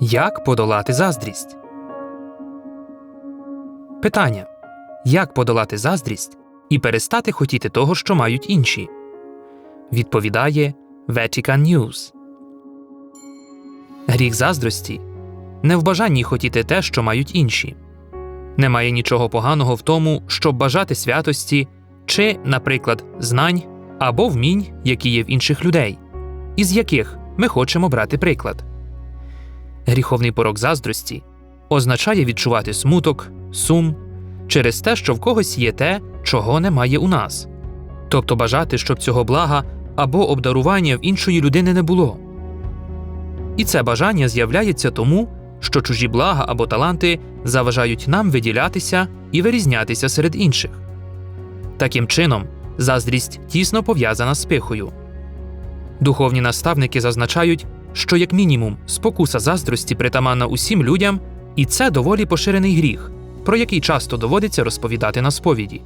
Як подолати заздрість? Питання. Як подолати заздрість і перестати хотіти того, що мають інші? Відповідає Vatican News. Гріх заздрості не в бажанні хотіти те, що мають інші. Немає нічого поганого в тому, щоб бажати святості чи, наприклад, знань або вмінь, які є в інших людей, із яких ми хочемо брати приклад. Гріховний порок заздрості означає відчувати смуток, сум через те, що в когось є те, чого немає у нас, тобто бажати, щоб цього блага або обдарування в іншої людини не було. І це бажання з'являється тому, що чужі блага або таланти заважають нам виділятися і вирізнятися серед інших. Таким чином, заздрість тісно пов'язана з пихою. Духовні наставники зазначають, що як мінімум спокуса заздрості притаманна усім людям, і це доволі поширений гріх, про який часто доводиться розповідати на сповіді.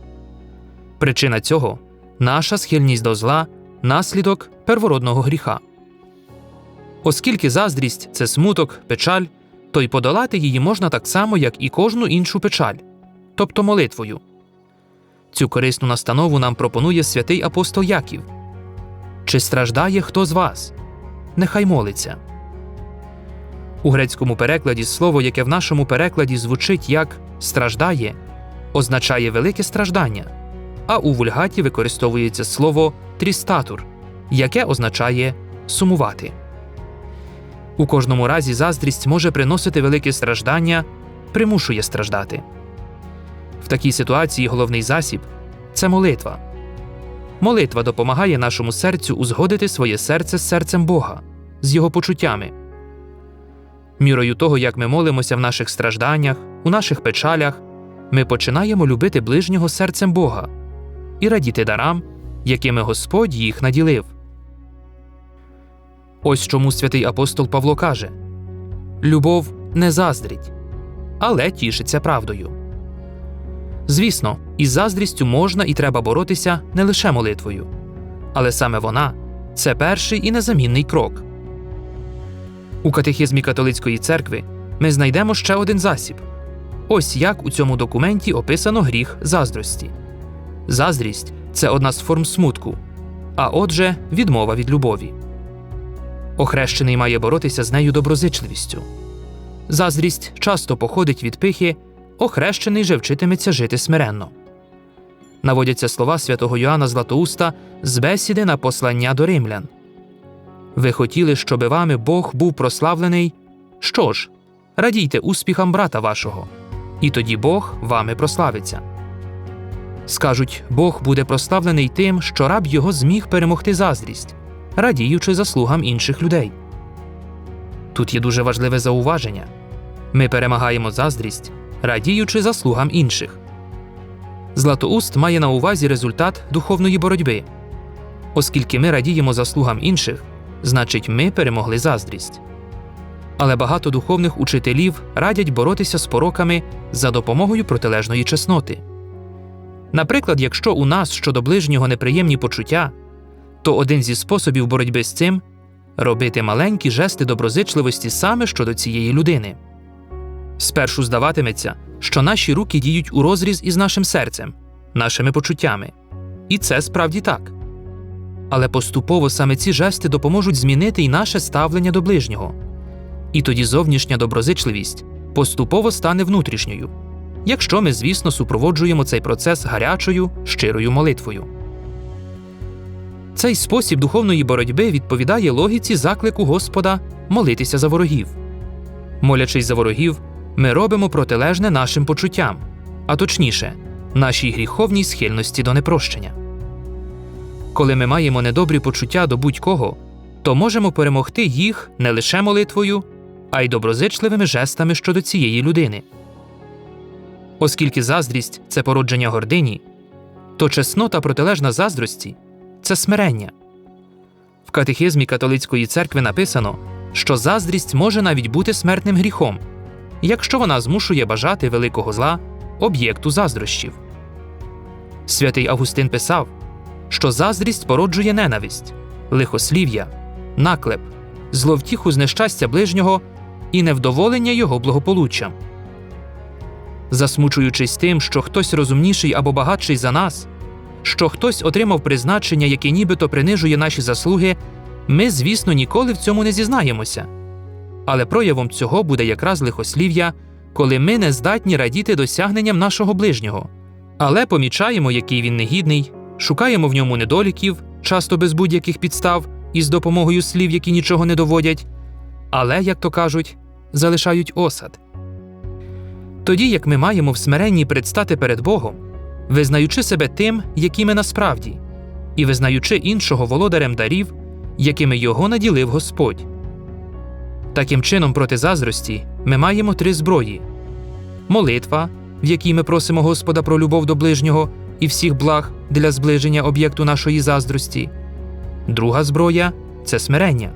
Причина цього наша схильність до зла, наслідок первородного гріха. Оскільки заздрість це смуток, печаль, то й подолати її можна так само, як і кожну іншу печаль, тобто молитвою. Цю корисну настанову нам пропонує святий апостол Яків. Чи страждає хто з вас? Нехай молиться. У грецькому перекладі слово, яке в нашому перекладі звучить як страждає, означає велике страждання, а у вульгаті використовується слово трістатур, яке означає сумувати. У кожному разі заздрість може приносити велике страждання, примушує страждати. В такій ситуації головний засіб це молитва. Молитва допомагає нашому серцю узгодити своє серце з серцем Бога, з його почуттями. Мірою того, як ми молимося в наших стражданнях, у наших печалях, ми починаємо любити ближнього серцем Бога і радіти дарам, якими Господь їх наділив. Ось чому святий апостол Павло каже Любов не заздрить, але тішиться правдою. Звісно, із заздрістю можна і треба боротися не лише молитвою, але саме вона це перший і незамінний крок. У катехізмі католицької церкви ми знайдемо ще один засіб. Ось як у цьому документі описано гріх заздрості. Заздрість це одна з форм смутку, а отже, відмова від любові. Охрещений має боротися з нею доброзичливістю. Заздрість часто походить від пихи, охрещений же вчитиметься жити смиренно. Наводяться слова святого Йоанна Златоуста з бесіди на послання до римлян. Ви хотіли, щоби вами Бог був прославлений. Що ж, радійте успіхам брата вашого, і тоді Бог вами прославиться. Скажуть, Бог буде прославлений тим, що раб його зміг перемогти заздрість, радіючи заслугам інших людей. Тут є дуже важливе зауваження ми перемагаємо заздрість, радіючи заслугам інших. Златоуст має на увазі результат духовної боротьби. Оскільки ми радіємо заслугам інших, значить, ми перемогли заздрість. Але багато духовних учителів радять боротися з пороками за допомогою протилежної чесноти. Наприклад, якщо у нас щодо ближнього неприємні почуття, то один зі способів боротьби з цим робити маленькі жести доброзичливості саме щодо цієї людини. Спершу здаватиметься, що наші руки діють у розріз із нашим серцем, нашими почуттями. І це справді так. Але поступово саме ці жести допоможуть змінити й наше ставлення до ближнього. І тоді зовнішня доброзичливість поступово стане внутрішньою, якщо ми, звісно, супроводжуємо цей процес гарячою, щирою молитвою. Цей спосіб духовної боротьби відповідає логіці заклику Господа молитися за ворогів. Молячись за ворогів, ми робимо протилежне нашим почуттям, а точніше, нашій гріховній схильності до непрощення. Коли ми маємо недобрі почуття до будь-кого, то можемо перемогти їх не лише молитвою, а й доброзичливими жестами щодо цієї людини. Оскільки заздрість це породження гордині, то чеснота протилежна заздрості це смирення. В катехизмі католицької церкви написано, що заздрість може навіть бути смертним гріхом, якщо вона змушує бажати великого зла об'єкту заздрощів. Святий Августин писав, що заздрість породжує ненависть, лихослів'я, наклеп, зловтіху з нещастя ближнього і невдоволення його благополуччям. Засмучуючись тим, що хтось розумніший або багатший за нас, що хтось отримав призначення, яке нібито принижує наші заслуги, ми, звісно, ніколи в цьому не зізнаємося. Але проявом цього буде якраз лихослів'я, коли ми не здатні радіти досягненням нашого ближнього, але помічаємо, який він негідний, шукаємо в ньому недоліків, часто без будь-яких підстав, і з допомогою слів, які нічого не доводять, але, як то кажуть, залишають осад. Тоді як ми маємо в смиренні предстати перед Богом, визнаючи себе тим, які ми насправді, і визнаючи іншого володарем дарів, якими його наділив Господь. Таким чином, проти заздрості ми маємо три зброї: молитва, в якій ми просимо Господа про любов до ближнього і всіх благ для зближення об'єкту нашої заздрості. Друга зброя це смирення,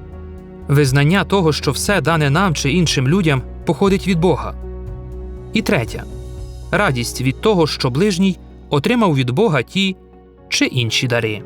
визнання того, що все дане нам чи іншим людям походить від Бога. І третя радість від того, що ближній отримав від Бога ті чи інші дари.